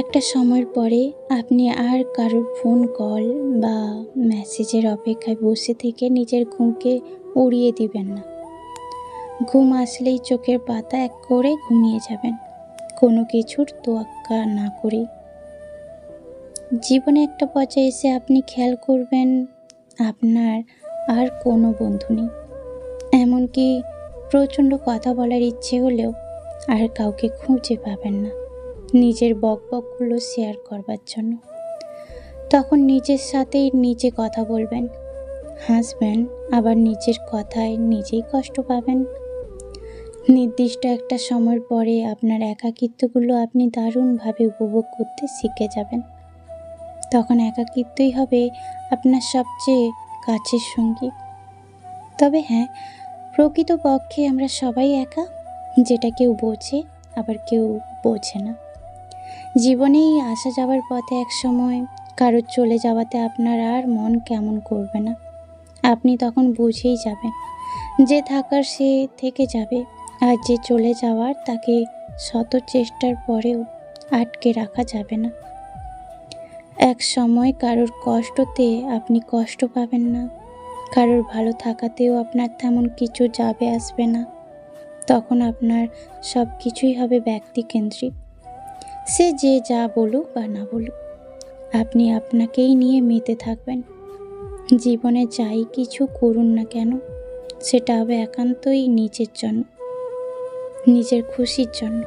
একটা সময়ের পরে আপনি আর কারোর ফোন কল বা মেসেজের অপেক্ষায় বসে থেকে নিজের ঘুমকে উড়িয়ে দিবেন না। ঘুম আসলেই চোখের পাতা এক করে ঘুমিয়ে যাবেন। কোনো কিছুর তোয়াক্কা না করেই জীবনে একটা পর্যায়ে এসে আপনি খেয়াল করবেন, আপনার আর কোনো বন্ধু নেই। এমনকি প্রচণ্ড কথা বলার ইচ্ছে হলেও আর কাউকে খুঁজে পাবেন না। নিজের বকবকগুলো শেয়ার করবার জন্য। তখন নিজের সাথেই নিজে কথা বলবেন। হাসবেন, আবার নিজের কথায় নিজেই কষ্ট পাবেন। নির্দিষ্ট একটা সময়ের পরে আপনার একাকিত্বগুলো আপনি দারুণভাবে উপভোগ করতে শিখে যাবেন। তখন একাকিত্বই হবে আপনার সবচেয়ে কাছের সঙ্গী। তবে হ্যাঁ প্রকৃতপক্ষে আমরা সবাই একা, যেটা কেউ বোঝে, আবার কেউ বোঝে না। জীবনেই আসা যাওয়ার পথে এক সময় কারোর চলে যাওয়াতে আপনার আর মন কেমন করবে না। আপনি তখন বুঝেই যাবেন যে থাকার সে থেকে যাবে আর যে চলে যাওয়ার তাকে শত চেষ্টার পরেও আটকে রাখা যাবে না। এক সময় কারোর কষ্টতে আপনি কষ্ট পাবেন না, কারোর ভালো থাকাতেও আপনার তেমন কিছু যাবে আসবে না। তখন আপনার সব কিছুই হবে ব্যক্তিকেন্দ্রিক সে যে যা বলুক বা না বলুক, আপনি আপনাকেই নিয়ে মেতে থাকবেন। জীবনে যাই কিছু করুন না কেন, সেটা হবে একান্তই নিজের জন্য, নিজের খুশির জন্য।